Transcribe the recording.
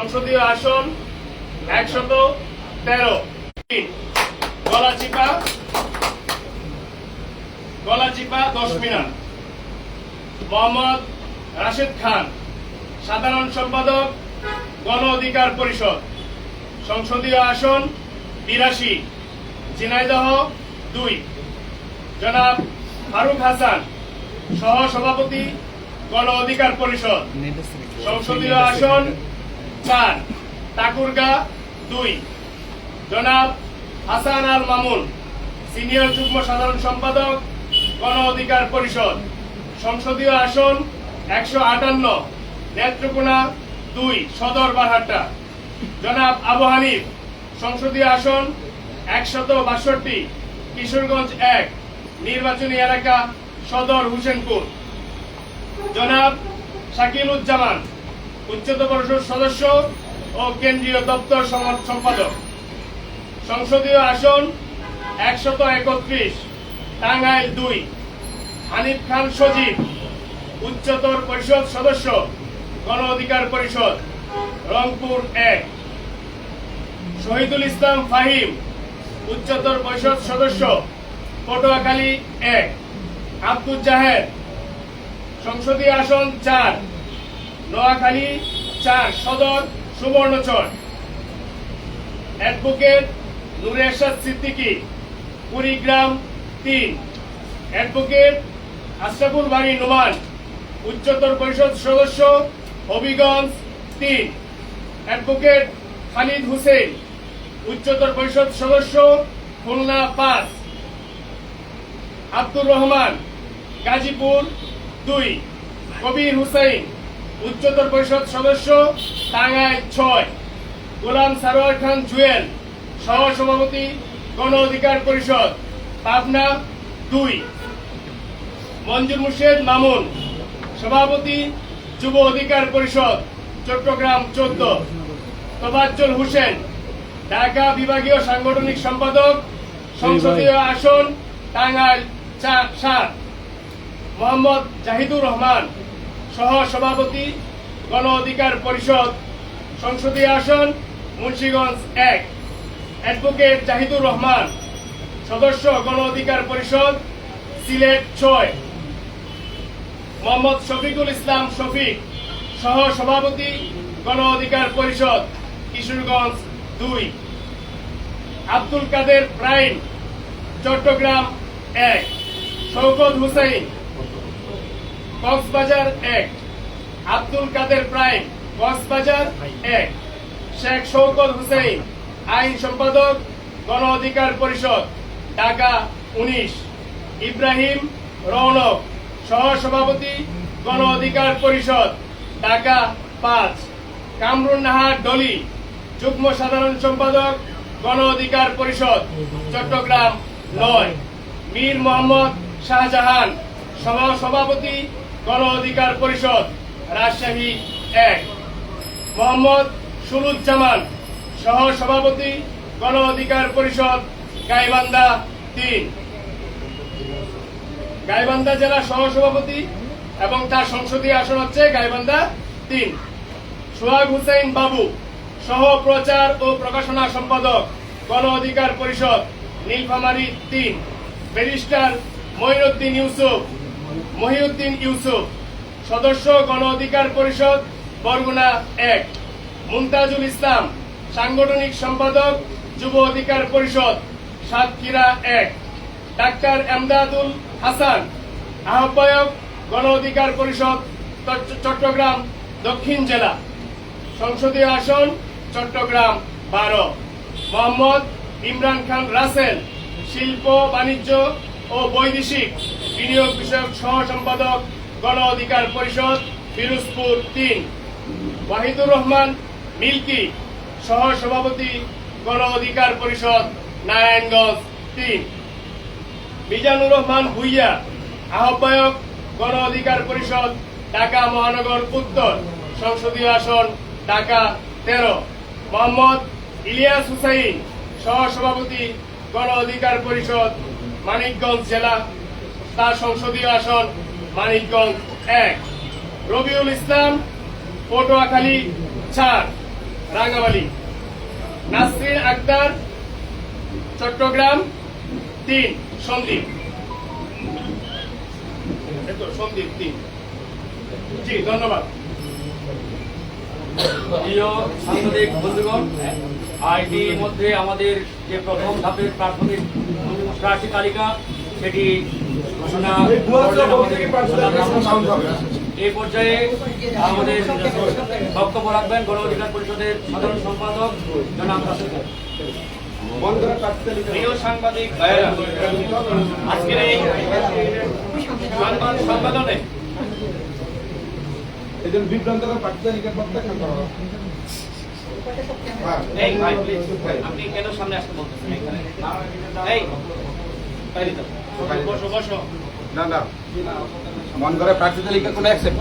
সংসদীয় আসন একশত তেরো। গলাচিপা গলাচিপা দশ মিনার মোহাম্মদ রাশেদ খান, সাধারণ সম্পাদক, গণ অধিকার পরিষদ। সংসদীয় আসন বিরাশি, ঝিনাইদহ দুই। জনাব ফারুক হাসান সহ সভাপতি গণ অধিকার পরিষদ। সংসদীয় আসন চার টাকুরগা দুই। জনাব হাসান আল মামুন, সিনিয়র যুগ্ম সাধারণ সম্পাদক, গণ অধিকার পরিষদ। সংসদীয় আসন একশো আটান্ন, নেত্রকোনা দুই, সদর বারহাট্টা। জনাব আবু হানিফ, সংসদীয় আসন একশত বাষট্টি, কিশোরগঞ্জ এক, নির্বাচনী এলাকা সদর হুসেনপুর। জনাব শাকিলুজ্জামান উচ্চতর পরিষদ সদস্য ও কেন্দ্রীয় দপ্তর সম্পাদক। সংসদীয় আসন একশত একত্রিশ, টাঙ্গাইল দুই। হানিফ খান সজীব, উচ্চতর পরিষদ সদস্য, গণ অধিকার পরিষদ, রংপুর এক। শহীদুল ইসলাম ফাহিম, উচ্চতর পরিষদ সদস্য, পটুয়াখালী এক। আব্দুল জাহের সংসদীয় আসন চার। নোয়াখালী চার সদর সুবর্ণচর। অ্যাডভোকেট নুরে এরশাদ সিদ্দিকী, কুড়িগ্রাম তিন। অ্যাডভোকেট আশরাফুল বাড়ি নোমান, উচ্চতর পরিষদ সদস্য, হবিগঞ্জ তিন। অ্যাডভোকেট খালিদ হুসেন, উচ্চতর পরিষদ সদস্য, খুলনা পাঁচ। আব্দুর রহমান, গাজীপুর দুই। কবির হুসাইন উচ্চতর পরিষদ সদস্য টাঙ্গাইল ছয়। গোলাম সারোয়ার খান জুয়েল সহ সভাপতি গণ অধিকার পরিষদ পাবনা দুই। মঞ্জুর মুর্শেদ মামুন সভাপতি যুব অধিকার পরিষদ চট্টগ্রাম চোদ্দ। তোবাজ্জল হোসেন ঢাকা বিভাগীয় সাংগঠনিক সম্পাদক সংসদীয় আসন টাঙ্গাইল চার সাত। মোহাম্মদ জাহিদুর রহমান সহ সভাপতি গণ অধিকার পরিষদ, সংসদীয় আসন, মুন্সীগঞ্জ এক। অ্যাডভোকেট জাহিদুর রহমান, সদস্য গণ অধিকার পরিষদ, সিলেট ছয়। মোহাম্মদ শফিকুল ইসলাম শফিক সহ সভাপতি গণ অধিকার পরিষদ, কিশোরগঞ্জ দুই। আব্দুল কাদের প্রাইম, চট্টগ্রাম এক। শৌকত হুসাইন কক্সবাজার এক, আব্দুল কাদের প্রাইম, কক্সবাজার এক। শেখ শৌকত হুসাইন, আইন সম্পাদক, গণ অধিকার পরিষদ, ঢাকা উনিশ। ইব্রাহিম রৌনক সহ সভাপতি গণ অধিকার পরিষদ, ঢাকা পাঁচ। কামরুন নাহার ডলি, যুগ্ম সাধারণ সম্পাদক, গণ অধিকার পরিষদ, চট্টগ্রাম নয়। মীর মোহাম্মদ শাহজাহান সহ সভাপতি গণ অধিকার পরিষদ, রাজশাহী এক। মোহাম্মদ সুরুজ্জামান সহ সভাপতি, গণ অধিকার পরিষদ, গাইবান্ধা তিন। গাইবান্ধা জেলা সহ সভাপতি এবং তার সংসদীয় আসন হচ্ছে গাইবান্ধা তিন। সোহাগ হুসাইন বাবু সহ প্রচার ও প্রকাশনা সম্পাদক, গণ অধিকার পরিষদ, নীলফামারী তিন। ব্যারিস্টার মঈনুদ্দিন ইউসুফ মহিউদ্দিন ইউসুফ, সদস্য গণ অধিকার পরিষদ, বরগুনা এক। মুমতাজুল ইসলাম, সাংগঠনিক সম্পাদক, যুব অধিকার পরিষদ, সাতক্ষীরা এক। ডাক্তার এমদাদুল হাসান, আহ্বায়ক গণ অধিকার পরিষদ চট্টগ্রাম, দক্ষিণ জেলা। সংসদীয় আসন, চট্টগ্রাম, বারো। মোহাম্মদ ইমরান খান রাসেল, শিল্প, বাণিজ্য ও বৈদেশিক বিনিয়োগ বিষয়ক সহ সম্পাদক গণ অধিকার পরিষদ ফিরোজপুর তিন। ওয়াহিদুর রহমান মিল্কি সহ সভাপতি গণ অধিকার পরিষদ নারায়ণগঞ্জ তিন। মিজানুর রহমান ভুইয়া আহ্বায়ক গণ অধিকার পরিষদ ঢাকা মহানগর উত্তর, সংসদীয় আসন ঢাকা তেরো। মোহাম্মদ ইলিয়াস হুসাইন সহ সভাপতি গণ অধিকার পরিষদ মানিকগঞ্জ জেলা, তার সংসদীয় আসন মানিকগঞ্জ এক। রবিউল ইসলাম, পটুয়াখালী চার, রাঙ্গামালি। নাসরিন আক্তার চট্টগ্রাম তিন, সন্দীপ। সন্দীপ তিন। জি, ধন্যবাদ। প্রিয় মধ্যে আমাদের যে প্রথম ধাপের প্রাথমিক প্রার্থী তালিকা, সেটি ঘোষণা। এই পর্যায়ে আমাদের বক্তব্য রাখবেন গণ অধিকার পরিষদের সাধারণ সম্পাদক জনাব প্রিয় সাংবাদিক আজকের এই সংবাদ সম্মেলনে বিভ্রান্তকর প্রার্থী। এই ভাই আপনি কেন সামনে আসতে বলতেছেন এখানে? এই। বসো বসো। না না। মন করে প্রার্থী তালিকা কোনো অ্যাকসেপ্ট